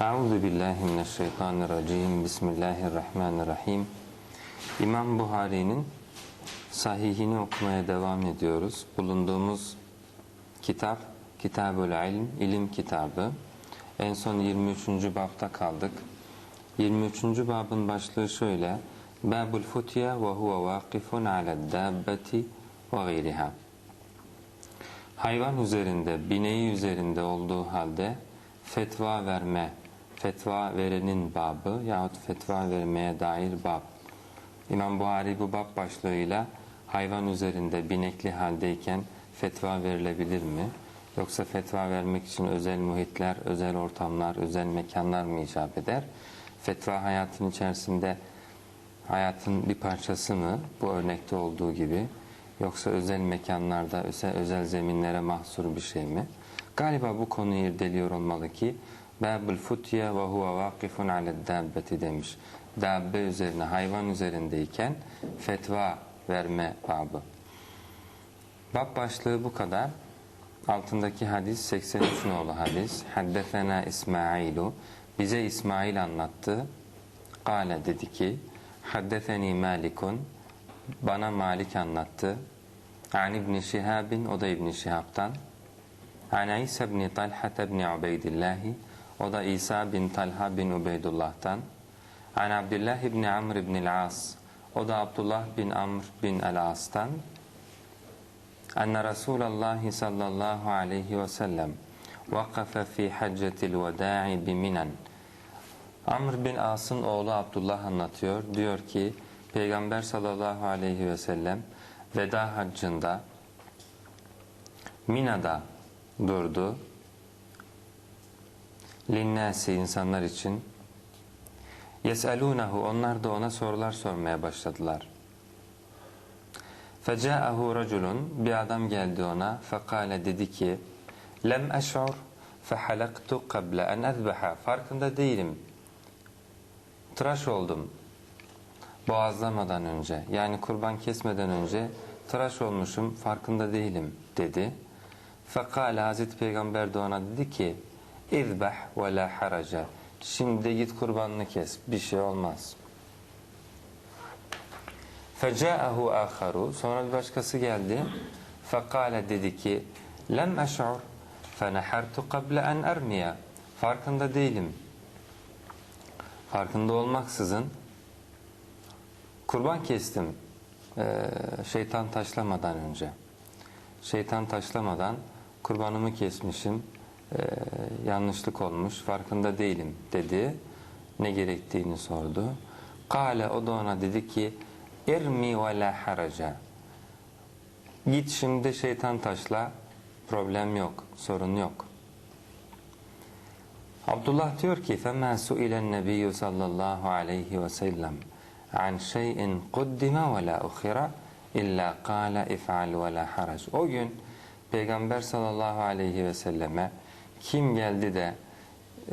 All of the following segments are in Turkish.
Euzu billahi mineşşeytanirracim. Bismillahirrahmanirrahim. İmam Buhari'nin sahihini okumaya devam ediyoruz. Bulunduğumuz kitap Kitabül İlm, ilim kitabı. En son 23. babda kaldık. 23. babın başlığı şöyle: Babul futya ve huve vakifun ala dabbeti ve gayriha. Hayvan üzerinde, bineği üzerinde olduğu halde fetva verme, fetva verenin babı yahut fetva vermeye dair bab. İmam Buhari bu bab başlığıyla hayvan üzerinde binekli haldeyken fetva verilebilir mi? Yoksa fetva vermek için özel muhitler, özel ortamlar, özel mekanlar mı icap eder? Fetva hayatın içerisinde hayatın bir parçası mı? Bu örnekte olduğu gibi. Yoksa özel mekanlarda, özel, özel zeminlere mahsur bir şey mi? Galiba bu konuyu irdeliyor olmalı ki Babul futya ve huve vakifun ale dabbeti demiş. Dabbe üzerine, hayvan üzerindeyken fetva verme babı. Bab başlığı bu kadar. Altındaki hadis 83 nolu hadis. Haddefena İsmailu. Bize İsmail anlattı. Kale dedi ki Haddefeni Malikun. Bana Malik anlattı. An İbni Şihabin. O da İbni Şihab'tan. An İsa ibn Talha ibn Ubeydillah. O da İsa bin Talha bin Ubeydullah'tan. An Abdullah ibn Amr ibn al-As. O da Abdullah bin Amr bin al-As'tan. Enne Resulallah sallallahu aleyhi ve sellem vakafe fi haccetil veda'i biminan. Amr bin As'ın oğlu Abdullah anlatıyor. Diyor ki Peygamber sallallahu aleyhi ve sellem veda haccında Mina'da durdu. Linnâsi insanlar için Yes'alûnehu onlar da ona sorular sormaya başladılar. Feca'ahu raculun bir adam geldi ona fekale dedi ki lem eş'ur fehalaktu kable en ezbeha farkında değilim. Tıraş oldum boğazlamadan önce yani kurban kesmeden önce tıraş olmuşum farkında değilim dedi. Fekale Hazreti Peygamber de ona dedi ki İzbah ve la haraca şimdi git kurbanını kes bir şey olmaz. Feca'ahu akharu sonra bir başkası geldi. Fekale dedi ki lem eş'ur fenehartu kable en ermiya farkında değilim. Farkında olmaksızın kurban kestim şeytan taşlamadan önce. Şeytan taşlamadan kurbanımı kesmişim yanlışlık olmuş farkında değilim dedi. Ne gerektiğini sordu. Kale o da ona dedi ki irmi ve la haraca git şimdi şeytan taşla problem yok sorun yok Abdullah diyor ki فَمَا سُئِلَ النَّبِيُّ sallallahu aleyhi ve sellem عَنْ شَيْءٍ قُدِّمَ وَلَا اُخِرَ اِلَّا قَالَ اِفْعَلْ وَلَا حَرَجْ O gün Peygamber sallallahu aleyhi ve selleme kim geldi de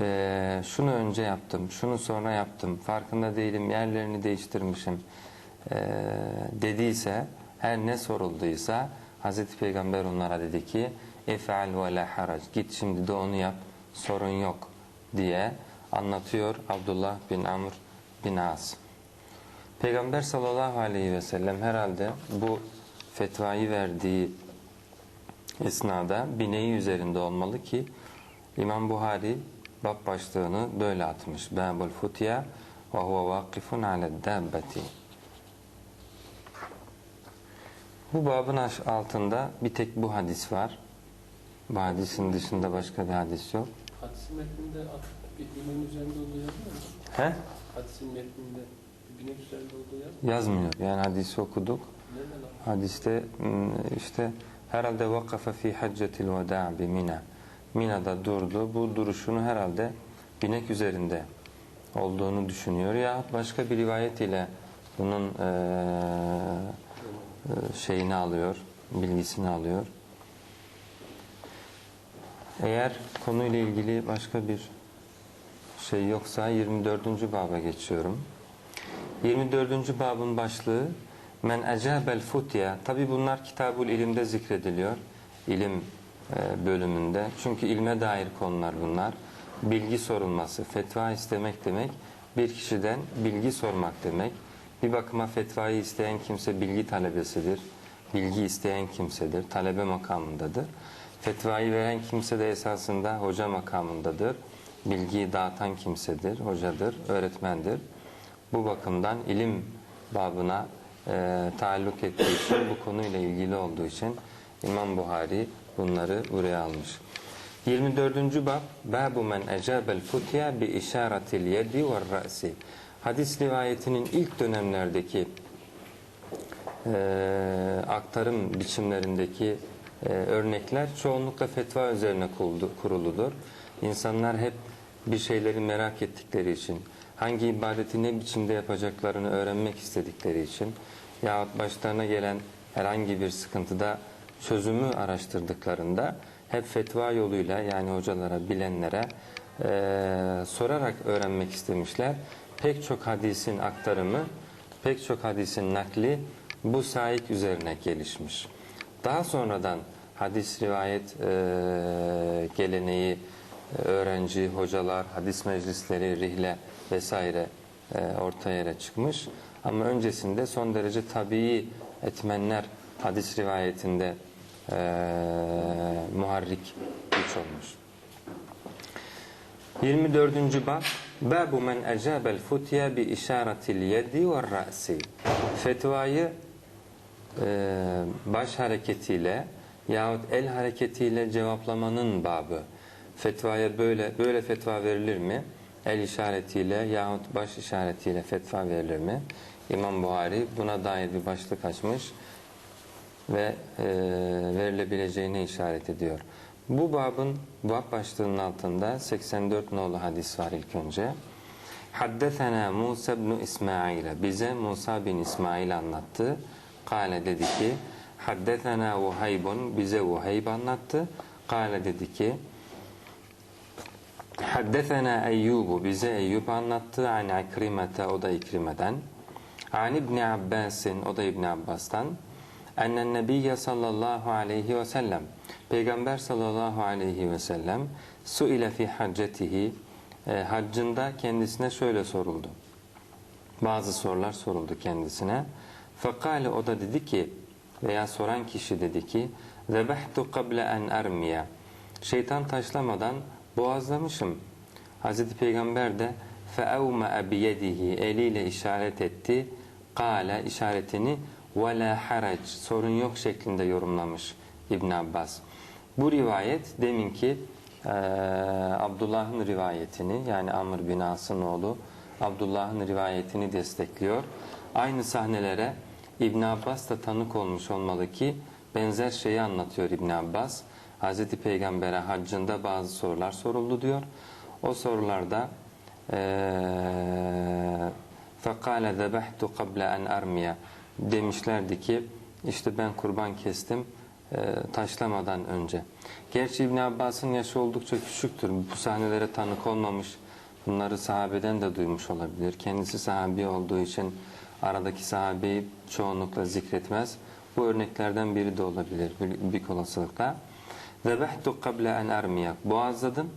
e, şunu önce yaptım, şunu sonra yaptım, farkında değilim, yerlerini değiştirmişim e, dediyse, her ne sorulduysa Hazreti Peygamber onlara dedi ki efal ve la harac git şimdi de onu yap sorun yok diye anlatıyor Abdullah bin Amr bin As. Peygamber sallallahu aleyhi ve sellem herhalde bu fetvayı verdiği esnada bineği üzerinde olmalı ki İmam Buhari bab başlığını böyle atmış. Babul futya ve huve vakifun ala dabbeti. Bu babın altında bir tek bu hadis var. Bu hadisin dışında başka bir hadis yok. Hadisin metninde bir bineğin üzerinde olduğu yazmıyor mu? He? Hadisin metninde bir binek üzerinde olduğu yazmıyor Yazmıyor. Yani hadisi okuduk. Nereden lan? Hadiste işte herhalde vakafe fi haccetil veda bi Mina. Mina'da durdu. Bu duruşunu herhalde binek üzerinde olduğunu düşünüyor. Ya başka bir rivayet ile bunun eee, şeyini alıyor, bilgisini alıyor. Eğer konuyla ilgili başka bir şey yoksa 24. baba geçiyorum. 24. babın başlığı Men ecabel futya. Tabi bunlar kitabul ilimde zikrediliyor. İlim e, bölümünde. Çünkü ilme dair konular bunlar. bilgi sorulması, fetva istemek demek bir kişiden bilgi sormak demek. Bir bakıma fetvayı isteyen kimse bilgi talebesidir. Bilgi isteyen kimsedir. Talebe makamındadır. Fetvayı veren kimse de esasında hoca makamındadır. Bilgiyi dağıtan kimsedir, hocadır, öğretmendir. Bu bakımdan ilim babına e, taalluk ettiği için, bu konuyla ilgili olduğu için İmam Buhari bunları buraya almış. 24. bab Babu men ecabel futya bi işaretil yedi ve ra'si. Hadis rivayetinin ilk dönemlerdeki e, aktarım biçimlerindeki e, örnekler çoğunlukla fetva üzerine kurulu- kuruludur. İnsanlar hep bir şeyleri merak ettikleri için, hangi ibadeti ne biçimde yapacaklarını öğrenmek istedikleri için yahut başlarına gelen herhangi bir sıkıntıda çözümü araştırdıklarında hep fetva yoluyla yani hocalara, bilenlere e, sorarak öğrenmek istemişler. Pek çok hadisin aktarımı, pek çok hadisin nakli bu sahik üzerine gelişmiş. Daha sonradan hadis rivayet e, geleneği, e, öğrenci, hocalar, hadis meclisleri, rihle vesaire e, ortaya çıkmış. Ama öncesinde son derece tabii etmenler hadis rivayetinde e, muharrik güç olmuş. 24. bab Babu men ecabel futya bi işaretil yedi ve ra'si Fetvayı e, baş hareketiyle yahut el hareketiyle cevaplamanın babı. Fetvaya böyle böyle fetva verilir mi? El işaretiyle yahut baş işaretiyle fetva verilir mi? İmam Buhari buna dair bir başlık açmış ve e, verilebileceğine işaret ediyor. Bu babın bab başlığının altında 84 nolu hadis var ilk önce. Haddesena Musa ibn İsmail. Bize Musa bin İsmail anlattı. Kale dedi ki Haddesena Vuhaybun. Bize Vuhayb anlattı. Kale dedi ki Haddesena Eyyubu. Bize Eyyub anlattı. An İkrimete. O da İkrime'den. An İbni Abbas'in. O da İbni Abbas'tan. Ennen Nebiyye sallallahu aleyhi ve sellem. Peygamber sallallahu aleyhi ve sellem su ile fi haccetihi e, haccında kendisine şöyle soruldu. Bazı sorular soruldu kendisine. Fekale o da dedi ki veya soran kişi dedi ki zebehtu kable en ermiye şeytan taşlamadan boğazlamışım. Hazreti Peygamber de feevme biyedihi eliyle işaret etti. Kale işaretini ve la harac sorun yok şeklinde yorumlamış İbn Abbas. Bu rivayet deminki e, Abdullah'ın rivayetini yani Amr bin As'ın oğlu Abdullah'ın rivayetini destekliyor. Aynı sahnelere İbn Abbas da tanık olmuş olmalı ki benzer şeyi anlatıyor İbn Abbas. Hazreti Peygamber'e haccında bazı sorular soruldu diyor. O sorularda eee فَقَالَ ذَبَحْتُ قَبْلَ اَنْ اَرْمِيَ demişlerdi ki işte ben kurban kestim e, taşlamadan önce. Gerçi İbn Abbas'ın yaşı oldukça küçüktür. Bu sahnelere tanık olmamış. Bunları sahabeden de duymuş olabilir. Kendisi sahabi olduğu için aradaki sahabeyi çoğunlukla zikretmez. Bu örneklerden biri de olabilir büyük olasılıkla. Zebehtu kable en ermiyak. Boğazladım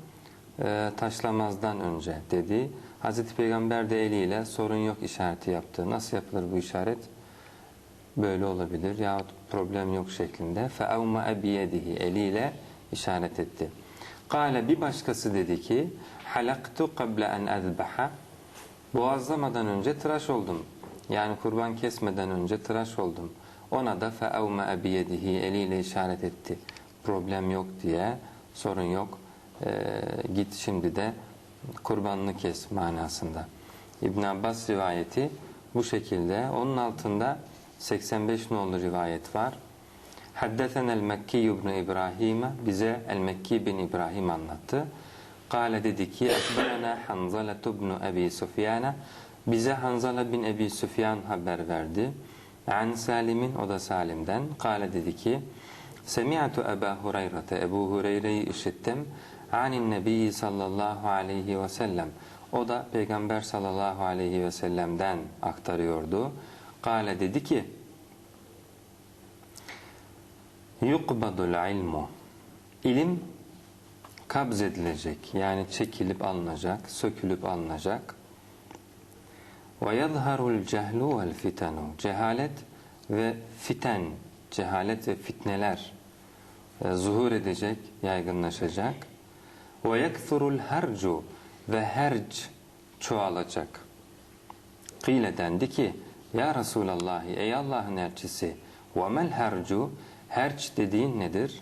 e, taşlamazdan önce dedi. Hazreti Peygamber de eliyle sorun yok işareti yaptı. Nasıl yapılır bu işaret? Böyle olabilir yahut problem yok şeklinde. فَاَوْمَا بِيَدِهِ Eliyle işaret etti. Kale bir başkası dedi ki halaktu qabla en ezbaha Boğazlamadan önce tıraş oldum. Yani kurban kesmeden önce tıraş oldum. Ona da فَاَوْمَا بِيَدِهِ Eliyle işaret etti. Problem yok diye sorun yok. Ee, git şimdi de kurbanını kes manasında. İbn Abbas rivayeti bu şekilde. Onun altında 85 nolu rivayet var. Haddeten el Mekki ibn İbrahim bize el Mekki bin İbrahim anlattı. Kale dedi ki Ekberena Hanzala ibn Ebi Sufyan bize Hanzala bin Ebi Sufyan haber verdi. An Salim'in o da Salim'den. Kale dedi ki Semi'atu Ebu Hureyre'te Ebu Hureyre'yi işittim. Anin Nebi sallallahu aleyhi ve sellem. O da Peygamber sallallahu aleyhi ve sellem'den aktarıyordu. Kale dedi ki Yukbadul ilmu İlim kabz edilecek. Yani çekilip alınacak, sökülüp alınacak. Ve yadharul cehlu vel fitenu. Cehalet ve fiten, cehalet ve fitneler e, zuhur edecek, yaygınlaşacak. Ve yekthurul harcu ve herc çoğalacak. Kıyle dendi ki Ya Resulallah ey Allah'ın elçisi ve mel harcu herc dediğin nedir?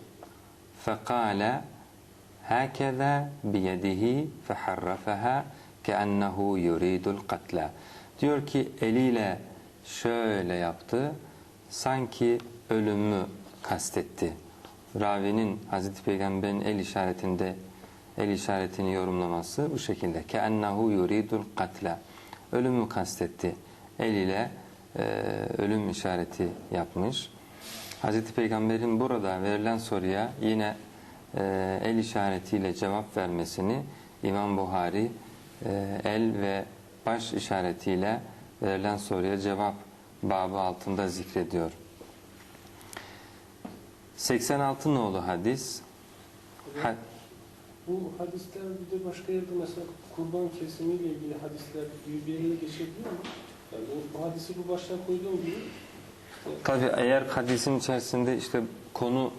Fekale hakeza biyedihi feharrafaha keennehu yuridul katla. Diyor ki eliyle şöyle yaptı sanki ölümü kastetti. Ravinin Hazreti Peygamber'in el işaretinde el işaretini yorumlaması bu şekilde. Keennehu yuridul katla. Ölümü kastetti. Eliyle e, ölüm işareti yapmış. Hazreti Peygamber'in burada verilen soruya yine e, el işaretiyle cevap vermesini İmam Buhari e, el ve baş işaretiyle verilen soruya cevap babı altında zikrediyor. 86 nolu hadis. Ha- Bu hadisler bir de başka yerde mesela kurban kesimiyle ilgili hadisler bir geçebiliyor mu? Yani bu, hadisi bu başlığa koyduğum gibi işte Tabi eğer hadisin içerisinde işte konu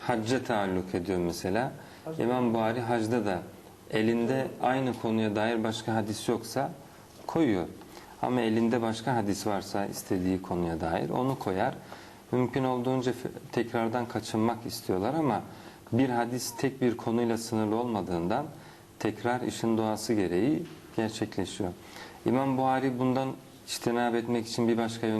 hacca taalluk ediyor mesela. İmam Buhari hacda da elinde aynı konuya dair başka hadis yoksa koyuyor. Ama elinde başka hadis varsa istediği konuya dair onu koyar. Mümkün olduğunca tekrardan kaçınmak istiyorlar ama bir hadis tek bir konuyla sınırlı olmadığından tekrar işin doğası gereği gerçekleşiyor. İmam Buhari bundan iştinab etmek için bir başka yöntem